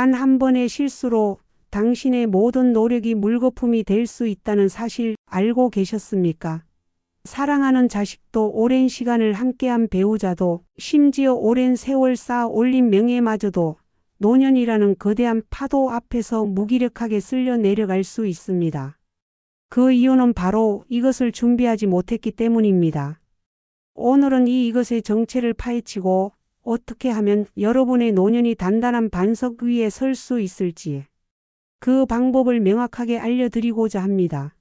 단 한 번의 실수로 당신의 모든 노력이 물거품이 될 수 있다는 사실 알고 계셨습니까? 사랑하는 자식도 오랜 시간을 함께한 배우자도 심지어 오랜 세월 쌓아 올린 명예마저도 노년이라는 거대한 파도 앞에서 무기력하게 쓸려 내려갈 수 있습니다. 그 이유는 바로 이것을 준비하지 못했기 때문입니다. 오늘은 이 이것의 정체를 파헤치고 어떻게 하면 여러분의 노년이 단단한 반석 위에 설 수 있을지 그 방법을 명확하게 알려드리고자 합니다.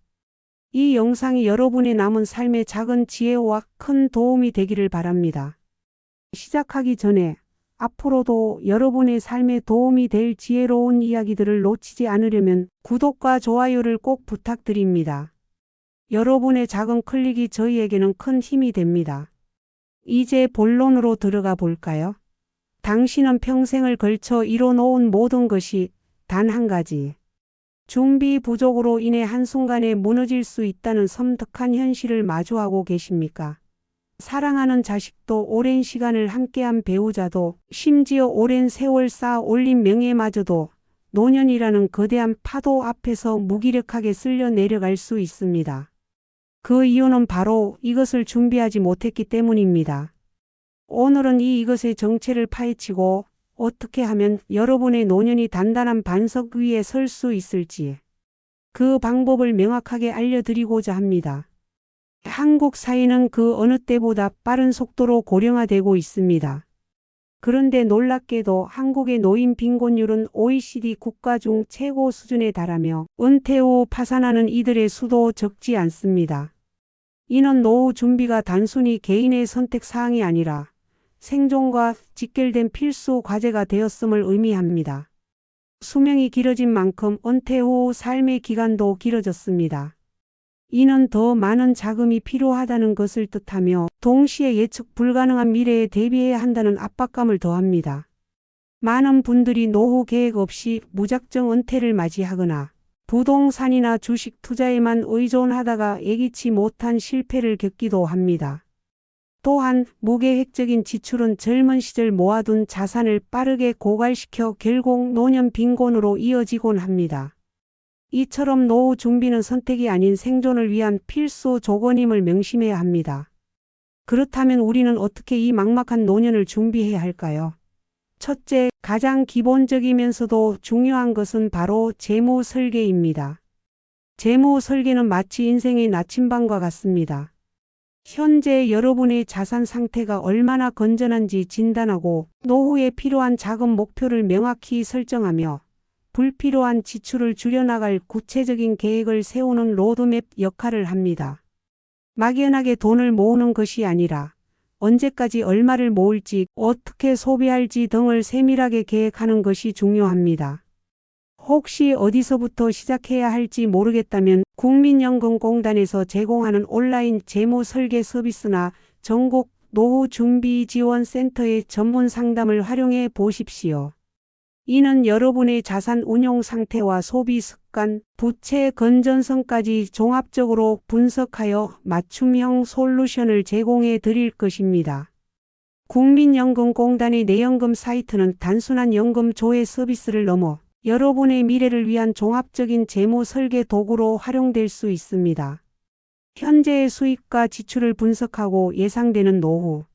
이 영상이 여러분의 남은 삶의 작은 지혜와 큰 도움이 되기를 바랍니다. 시작하기 전에 앞으로도 여러분의 삶에 도움이 될 지혜로운 이야기들을 놓치지 않으려면 구독과 좋아요를 꼭 부탁드립니다. 여러분의 작은 클릭이 저희에게는 큰 힘이 됩니다. 이제 본론으로 들어가 볼까요? 당신은 평생을 걸쳐 이뤄놓은 모든 것이 단 한 가지. 준비 부족으로 인해 한순간에 무너질 수 있다는 섬뜩한 현실을 마주하고 계십니까? 사랑하는 자식도 오랜 시간을 함께한 배우자도 심지어 오랜 세월 쌓아 올린 명예마저도 노년이라는 거대한 파도 앞에서 무기력하게 쓸려 내려갈 수 있습니다. 그 이유는 바로 이것을 준비하지 못했기 때문입니다. 오늘은 이 이것의 정체를 파헤치고 어떻게 하면 여러분의 노년이 단단한 반석 위에 설 수 있을지 그 방법을 명확하게 알려드리고자 합니다. 한국 사회는 그 어느 때보다 빠른 속도로 고령화되고 있습니다. 그런데 놀랍게도 한국의 노인 빈곤율은 OECD 국가 중 최고 수준에 달하며 은퇴 후 파산하는 이들의 수도 적지 않습니다. 이는 노후 준비가 단순히 개인의 선택 사항이 아니라 생존과 직결된 필수 과제가 되었음을 의미합니다. 수명이 길어진 만큼 은퇴 후 삶의 기간도 길어졌습니다. 이는 더 많은 자금이 필요하다는 것을 뜻하며 동시에 예측 불가능한 미래에 대비해야 한다는 압박감을 더합니다. 많은 분들이 노후 계획 없이 무작정 은퇴를 맞이하거나 부동산이나 주식 투자에만 의존하다가 예기치 못한 실패를 겪기도 합니다. 또한 무계획적인 지출은 젊은 시절 모아둔 자산을 빠르게 고갈시켜 결국 노년 빈곤으로 이어지곤 합니다. 이처럼 노후 준비는 선택이 아닌 생존을 위한 필수 조건임을 명심해야 합니다. 그렇다면 우리는 어떻게 이 막막한 노년을 준비해야 할까요? 첫째, 가장 기본적이면서도 중요한 것은 바로 재무 설계입니다. 재무 설계는 마치 인생의 나침반과 같습니다. 현재 여러분의 자산 상태가 얼마나 건전한지 진단하고 노후에 필요한 자금 목표를 명확히 설정하며 불필요한 지출을 줄여나갈 구체적인 계획을 세우는 로드맵 역할을 합니다. 막연하게 돈을 모으는 것이 아니라 언제까지 얼마를 모을지 어떻게 소비할지 등을 세밀하게 계획하는 것이 중요합니다. 혹시 어디서부터 시작해야 할지 모르겠다면 국민연금공단에서 제공하는 온라인 재무 설계 서비스나 전국 노후 준비 지원 센터의 전문 상담을 활용해 보십시오. 이는 여러분의 자산 운용 상태와 소비 습관, 부채 건전성까지 종합적으로 분석하여 맞춤형 솔루션을 제공해 드릴 것입니다. 국민연금공단의 내연금 사이트는 단순한 연금 조회 서비스를 넘어 여러분의 미래를 위한 종합적인 재무 설계 도구로 활용될 수 있습니다. 현재의 수입과 지출을 분석하고 예상되는 노후,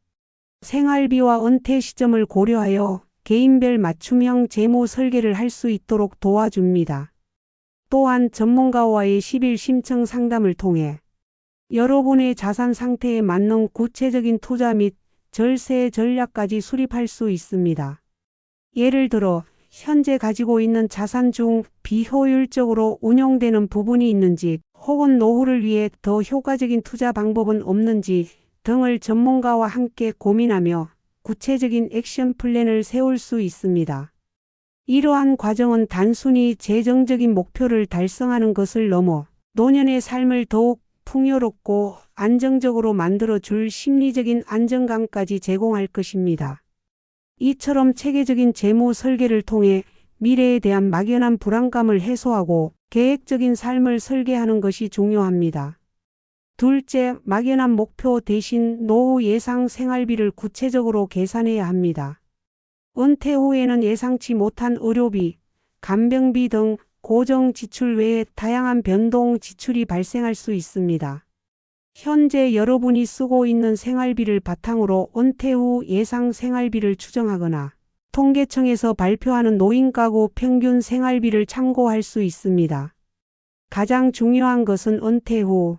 생활비와 은퇴 시점을 고려하여 개인별 맞춤형 재무 설계를 할 수 있도록 도와줍니다. 또한 전문가와의 10일 심층 상담을 통해 여러분의 자산 상태에 맞는 구체적인 투자 및 절세 전략까지 수립할 수 있습니다. 예를 들어 현재 가지고 있는 자산 중 비효율적으로 운용되는 부분이 있는지 혹은 노후를 위해 더 효과적인 투자 방법은 없는지 등을 전문가와 함께 고민하며 구체적인 액션 플랜을 세울 수 있습니다. 이러한 과정은 단순히 재정적인 목표를 달성하는 것을 넘어 노년의 삶을 더욱 풍요롭고 안정적으로 만들어 줄 심리적인 안정감까지 제공할 것입니다. 이처럼 체계적인 재무 설계를 통해 미래에 대한 막연한 불안감을 해소하고 계획적인 삶을 설계하는 것이 중요합니다. 둘째, 막연한 목표 대신 노후 예상 생활비를 구체적으로 계산해야 합니다. 은퇴 후에는 예상치 못한 의료비, 간병비 등 고정 지출 외에 다양한 변동 지출이 발생할 수 있습니다. 현재 여러분이 쓰고 있는 생활비를 바탕으로 은퇴 후 예상 생활비를 추정하거나 통계청에서 발표하는 노인가구 평균 생활비를 참고할 수 있습니다. 가장 중요한 것은 은퇴 후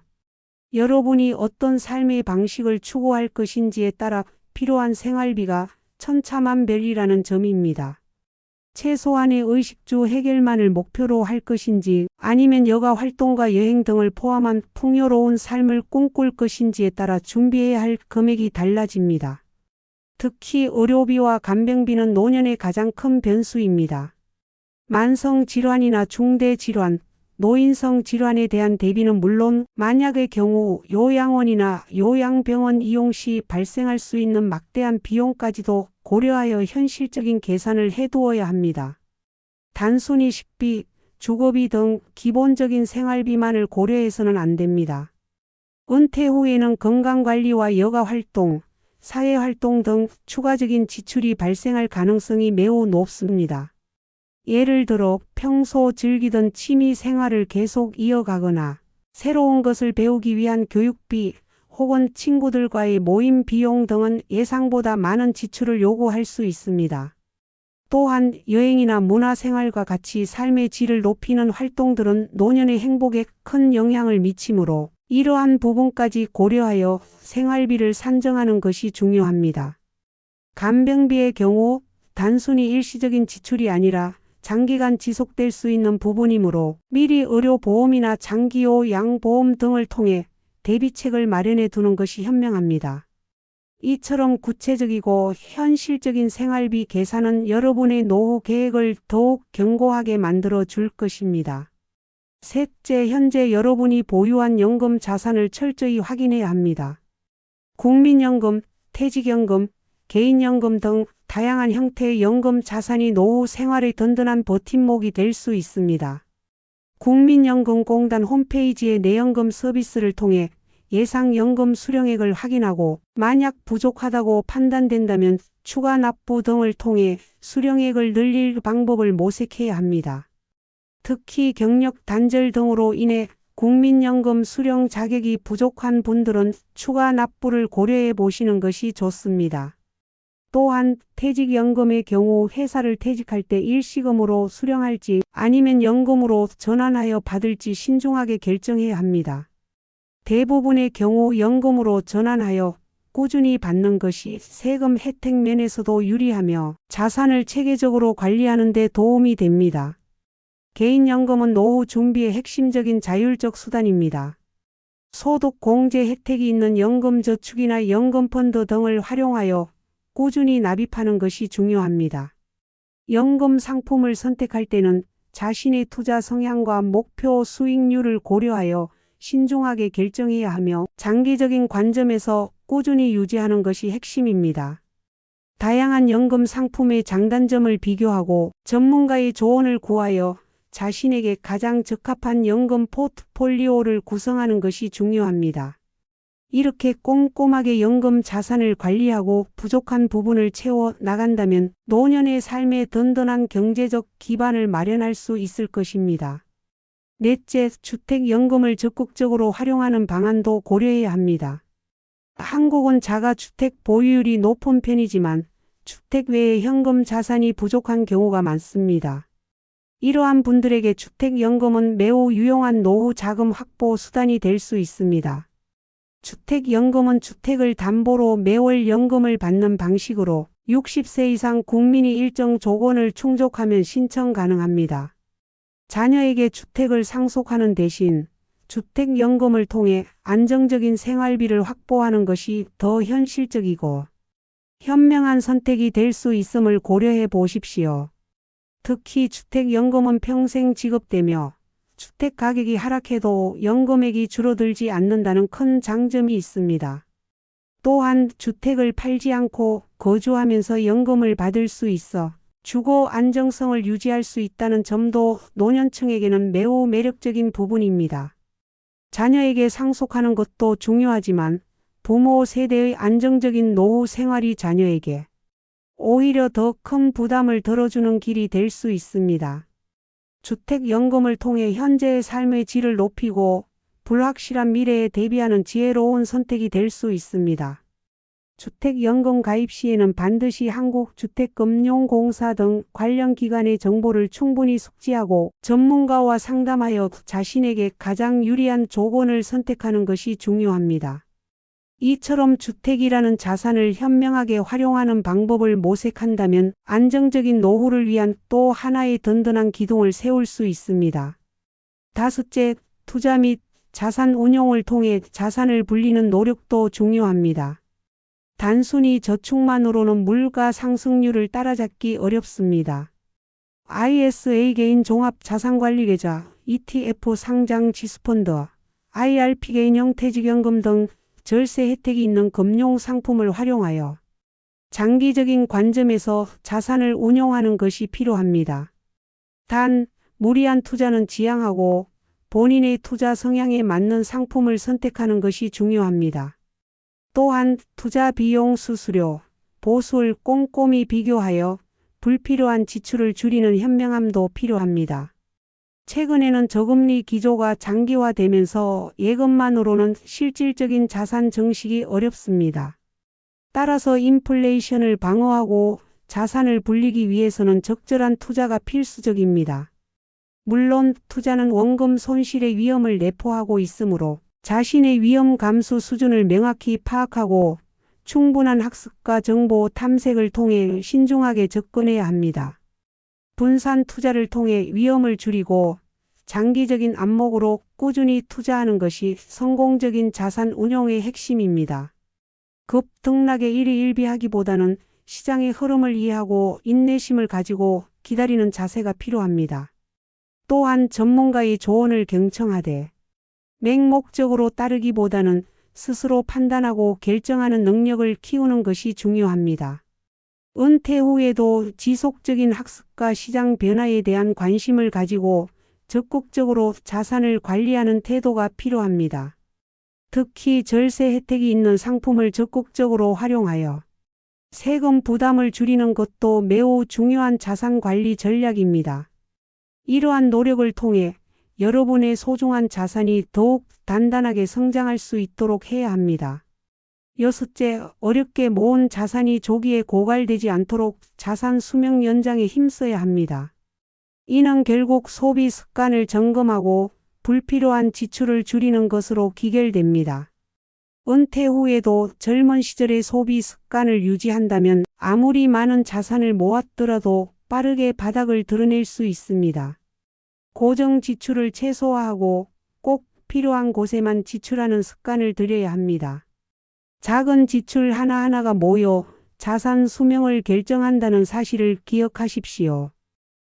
여러분이 어떤 삶의 방식을 추구할 것인지에 따라 필요한 생활비가 천차만별이라는 점입니다. 최소한의 의식주 해결만을 목표로 할 것인지 아니면 여가 활동과 여행 등을 포함한 풍요로운 삶을 꿈꿀 것인지에 따라 준비해야 할 금액이 달라집니다. 특히 의료비와 간병비는 노년의 가장 큰 변수입니다. 만성 질환이나 중대 질환, 노인성 질환에 대한 대비는 물론 만약의 경우 요양원이나 요양병원 이용 시 발생할 수 있는 막대한 비용까지도 고려하여 현실적인 계산을 해두어야 합니다. 단순히 식비, 주거비 등 기본적인 생활비만을 고려해서는 안 됩니다. 은퇴 후에는 건강관리와 여가활동, 사회활동 등 추가적인 지출이 발생할 가능성이 매우 높습니다. 예를 들어 평소 즐기던 취미 생활을 계속 이어가거나 새로운 것을 배우기 위한 교육비 혹은 친구들과의 모임 비용 등은 예상보다 많은 지출을 요구할 수 있습니다. 또한 여행이나 문화생활과 같이 삶의 질을 높이는 활동들은 노년의 행복에 큰 영향을 미치므로 이러한 부분까지 고려하여 생활비를 산정하는 것이 중요합니다. 간병비의 경우 단순히 일시적인 지출이 아니라 장기간 지속될 수 있는 부분이므로 미리 의료보험이나 장기요 양보험 등을 통해 대비책을 마련해 두는 것이 현명합니다. 이처럼 구체적이고 현실적인 생활비 계산은 여러분의 노후 계획을 더욱 견고하게 만들어 줄 것입니다. 셋째, 현재 여러분이 보유한 연금 자산을 철저히 확인해야 합니다. 국민연금, 퇴직연금, 개인연금 등 다양한 형태의 연금 자산이 노후 생활의 든든한 버팀목이 될 수 있습니다. 국민연금공단 홈페이지의 내연금 서비스를 통해 예상 연금 수령액을 확인하고 만약 부족하다고 판단된다면 추가 납부 등을 통해 수령액을 늘릴 방법을 모색해야 합니다. 특히 경력 단절 등으로 인해 국민연금 수령 자격이 부족한 분들은 추가 납부를 고려해 보시는 것이 좋습니다. 또한 퇴직연금의 경우 회사를 퇴직할 때 일시금으로 수령할지 아니면 연금으로 전환하여 받을지 신중하게 결정해야 합니다. 대부분의 경우 연금으로 전환하여 꾸준히 받는 것이 세금 혜택 면에서도 유리하며 자산을 체계적으로 관리하는 데 도움이 됩니다. 개인연금은 노후 준비의 핵심적인 자율적 수단입니다. 소득 공제 혜택이 있는 연금저축이나 연금펀드 등을 활용하여 꾸준히 납입하는 것이 중요합니다. 연금 상품을 선택할 때는 자신의 투자 성향과 목표 수익률을 고려하여 신중하게 결정해야 하며 장기적인 관점에서 꾸준히 유지하는 것이 핵심입니다. 다양한 연금 상품의 장단점을 비교하고 전문가의 조언을 구하여 자신에게 가장 적합한 연금 포트폴리오를 구성하는 것이 중요합니다. 이렇게 꼼꼼하게 연금 자산을 관리하고 부족한 부분을 채워 나간다면 노년의 삶에 든든한 경제적 기반을 마련할 수 있을 것입니다. 넷째, 주택연금을 적극적으로 활용하는 방안도 고려해야 합니다. 한국은 자가주택 보유율이 높은 편이지만 주택 외에 현금 자산이 부족한 경우가 많습니다. 이러한 분들에게 주택연금은 매우 유용한 노후 자금 확보 수단이 될 수 있습니다. 주택연금은 주택을 담보로 매월 연금을 받는 방식으로 60세 이상 국민이 일정 조건을 충족하면 신청 가능합니다. 자녀에게 주택을 상속하는 대신 주택연금을 통해 안정적인 생활비를 확보하는 것이 더 현실적이고 현명한 선택이 될 수 있음을 고려해 보십시오. 특히 주택연금은 평생 지급되며 주택 가격이 하락해도 연금액이 줄어들지 않는다는 큰 장점이 있습니다. 또한 주택을 팔지 않고 거주하면서 연금을 받을 수 있어 주거 안정성을 유지할 수 있다는 점도 노년층에게는 매우 매력적인 부분입니다. 자녀에게 상속하는 것도 중요하지만 부모 세대의 안정적인 노후 생활이 자녀에게 오히려 더 큰 부담을 덜어주는 길이 될 수 있습니다. 주택연금을 통해 현재의 삶의 질을 높이고 불확실한 미래에 대비하는 지혜로운 선택이 될 수 있습니다. 주택연금 가입 시에는 반드시 한국주택금융공사 등 관련 기관의 정보를 충분히 숙지하고 전문가와 상담하여 자신에게 가장 유리한 조건을 선택하는 것이 중요합니다. 이처럼 주택이라는 자산을 현명하게 활용하는 방법을 모색한다면 안정적인 노후를 위한 또 하나의 든든한 기둥을 세울 수 있습니다. 다섯째, 투자 및 자산 운용을 통해 자산을 불리는 노력도 중요합니다. 단순히 저축만으로는 물가 상승률을 따라잡기 어렵습니다. ISA 개인 종합 자산관리 계좌, ETF 상장 지수펀드, IRP 개인형 퇴직연금 등 절세 혜택이 있는 금융 상품을 활용하여 장기적인 관점에서 자산을 운용하는 것이 필요합니다. 단, 무리한 투자는 지양하고 본인의 투자 성향에 맞는 상품을 선택하는 것이 중요합니다. 또한 투자 비용 수수료, 보수를 꼼꼼히 비교하여 불필요한 지출을 줄이는 현명함도 필요합니다. 최근에는 저금리 기조가 장기화되면서 예금만으로는 실질적인 자산 증식이 어렵습니다. 따라서 인플레이션을 방어하고 자산을 불리기 위해서는 적절한 투자가 필수적입니다. 물론 투자는 원금 손실의 위험을 내포하고 있으므로 자신의 위험 감수 수준을 명확히 파악하고 충분한 학습과 정보 탐색을 통해 신중하게 접근해야 합니다. 분산 투자를 통해 위험을 줄이고 장기적인 안목으로 꾸준히 투자하는 것이 성공적인 자산 운용의 핵심입니다. 급등락에 일희일비하기보다는 시장의 흐름을 이해하고 인내심을 가지고 기다리는 자세가 필요합니다. 또한 전문가의 조언을 경청하되 맹목적으로 따르기보다는 스스로 판단하고 결정하는 능력을 키우는 것이 중요합니다. 은퇴 후에도 지속적인 학습과 시장 변화에 대한 관심을 가지고 적극적으로 자산을 관리하는 태도가 필요합니다. 특히 절세 혜택이 있는 상품을 적극적으로 활용하여 세금 부담을 줄이는 것도 매우 중요한 자산 관리 전략입니다. 이러한 노력을 통해 여러분의 소중한 자산이 더욱 단단하게 성장할 수 있도록 해야 합니다. 여섯째, 어렵게 모은 자산이 조기에 고갈되지 않도록 자산 수명 연장에 힘써야 합니다. 이는 결국 소비 습관을 점검하고 불필요한 지출을 줄이는 것으로 기결됩니다. 은퇴 후에도 젊은 시절의 소비 습관을 유지한다면 아무리 많은 자산을 모았더라도 빠르게 바닥을 드러낼 수 있습니다. 고정 지출을 최소화하고 꼭 필요한 곳에만 지출하는 습관을 들여야 합니다. 작은 지출 하나하나가 모여 자산 수명을 결정한다는 사실을 기억하십시오.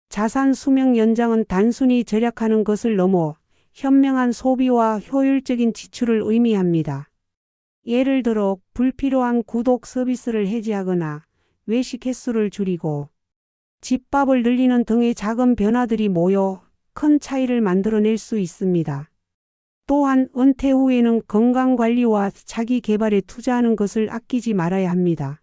자산 수명 연장은 단순히 절약하는 것을 넘어 현명한 소비와 효율적인 지출을 의미합니다. 예를 들어 불필요한 구독 서비스를 해지하거나 외식 횟수를 줄이고 집밥을 늘리는 등의 작은 변화들이 모여 큰 차이를 만들어낼 수 있습니다. 또한 은퇴 후에는 건강관리와 자기 개발에 투자하는 것을 아끼지 말아야 합니다.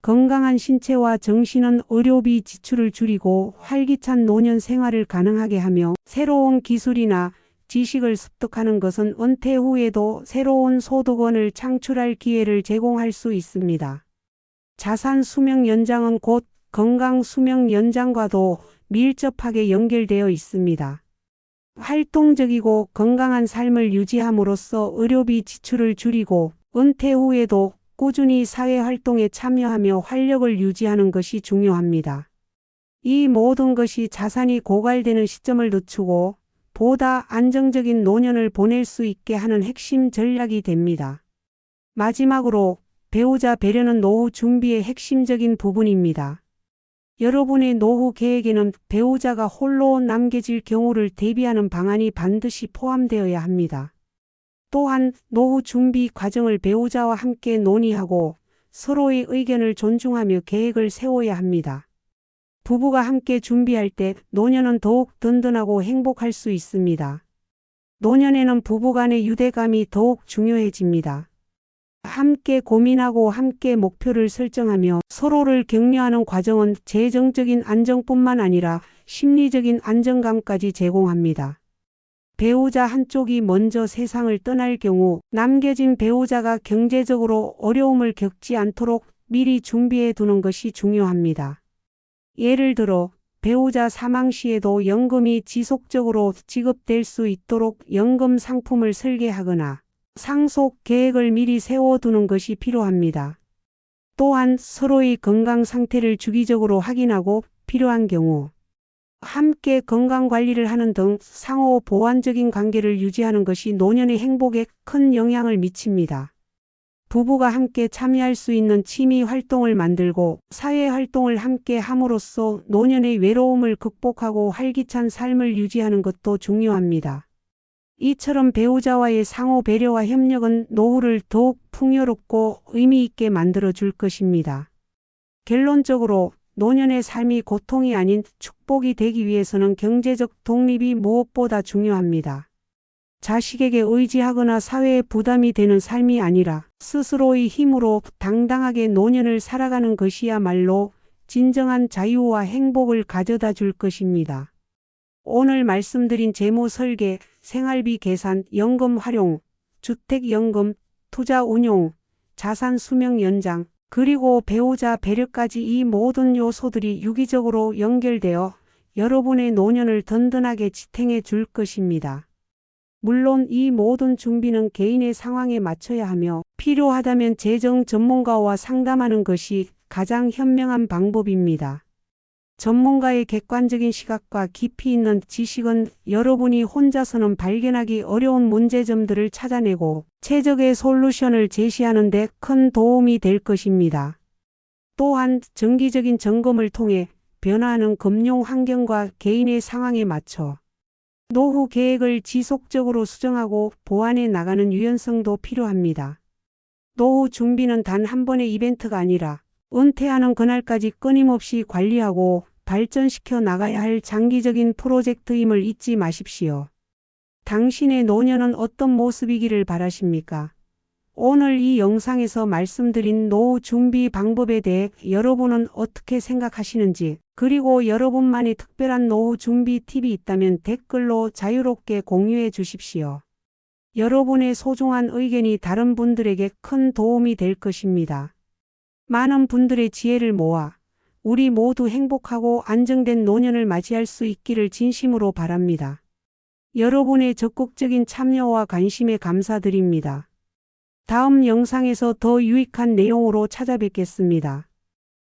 건강한 신체와 정신은 의료비 지출을 줄이고 활기찬 노년 생활을 가능하게 하며 새로운 기술이나 지식을 습득하는 것은 은퇴 후에도 새로운 소득원을 창출할 기회를 제공할 수 있습니다. 자산 수명 연장은 곧 건강 수명 연장과도 밀접하게 연결되어 있습니다. 활동적이고 건강한 삶을 유지함으로써 의료비 지출을 줄이고 은퇴 후에도 꾸준히 사회 활동에 참여하며 활력을 유지하는 것이 중요합니다. 이 모든 것이 자산이 고갈되는 시점을 늦추고 보다 안정적인 노년을 보낼 수 있게 하는 핵심 전략이 됩니다. 마지막으로 배우자 배려는 노후 준비의 핵심적인 부분입니다. 여러분의 노후 계획에는 배우자가 홀로 남겨질 경우를 대비하는 방안이 반드시 포함되어야 합니다. 또한 노후 준비 과정을 배우자와 함께 논의하고 서로의 의견을 존중하며 계획을 세워야 합니다. 부부가 함께 준비할 때 노년은 더욱 든든하고 행복할 수 있습니다. 노년에는 부부 간의 유대감이 더욱 중요해집니다. 함께 고민하고 함께 목표를 설정하며 서로를 격려하는 과정은 재정적인 안정뿐만 아니라 심리적인 안정감까지 제공합니다. 배우자 한쪽이 먼저 세상을 떠날 경우 남겨진 배우자가 경제적으로 어려움을 겪지 않도록 미리 준비해 두는 것이 중요합니다. 예를 들어 배우자 사망 시에도 연금이 지속적으로 지급될 수 있도록 연금 상품을 설계하거나 상속 계획을 미리 세워두는 것이 필요합니다. 또한 서로의 건강 상태를 주기적으로 확인하고 필요한 경우 함께 건강 관리를 하는 등 상호 보완적인 관계를 유지하는 것이 노년의 행복에 큰 영향을 미칩니다. 부부가 함께 참여할 수 있는 취미 활동을 만들고 사회 활동을 함께 함으로써 노년의 외로움을 극복하고 활기찬 삶을 유지하는 것도 중요합니다. 이처럼 배우자와의 상호 배려와 협력은 노후를 더욱 풍요롭고 의미 있게 만들어 줄 것입니다. 결론적으로 노년의 삶이 고통이 아닌 축복이 되기 위해서는 경제적 독립이 무엇보다 중요합니다. 자식에게 의지하거나 사회에 부담이 되는 삶이 아니라 스스로의 힘으로 당당하게 노년을 살아가는 것이야말로 진정한 자유와 행복을 가져다 줄 것입니다. 오늘 말씀드린 재무 설계, 생활비 계산, 연금 활용, 주택연금, 투자 운용, 자산 수명 연장, 그리고 배우자 배려까지 이 모든 요소들이 유기적으로 연결되어 여러분의 노년을 든든하게 지탱해 줄 것입니다. 물론 이 모든 준비는 개인의 상황에 맞춰야 하며 필요하다면 재정 전문가와 상담하는 것이 가장 현명한 방법입니다. 전문가의 객관적인 시각과 깊이 있는 지식은 여러분이 혼자서는 발견하기 어려운 문제점들을 찾아내고 최적의 솔루션을 제시하는 데 큰 도움이 될 것입니다. 또한 정기적인 점검을 통해 변화하는 금융 환경과 개인의 상황에 맞춰 노후 계획을 지속적으로 수정하고 보완해 나가는 유연성도 필요합니다. 노후 준비는 단 한 번의 이벤트가 아니라 은퇴하는 그날까지 끊임없이 관리하고 발전시켜 나가야 할 장기적인 프로젝트임을 잊지 마십시오. 당신의 노년은 어떤 모습이기를 바라십니까? 오늘 이 영상에서 말씀드린 노후 준비 방법에 대해 여러분은 어떻게 생각하시는지, 그리고 여러분만의 특별한 노후 준비 팁이 있다면 댓글로 자유롭게 공유해 주십시오. 여러분의 소중한 의견이 다른 분들에게 큰 도움이 될 것입니다. 많은 분들의 지혜를 모아 우리 모두 행복하고 안정된 노년을 맞이할 수 있기를 진심으로 바랍니다. 여러분의 적극적인 참여와 관심에 감사드립니다. 다음 영상에서 더 유익한 내용으로 찾아뵙겠습니다.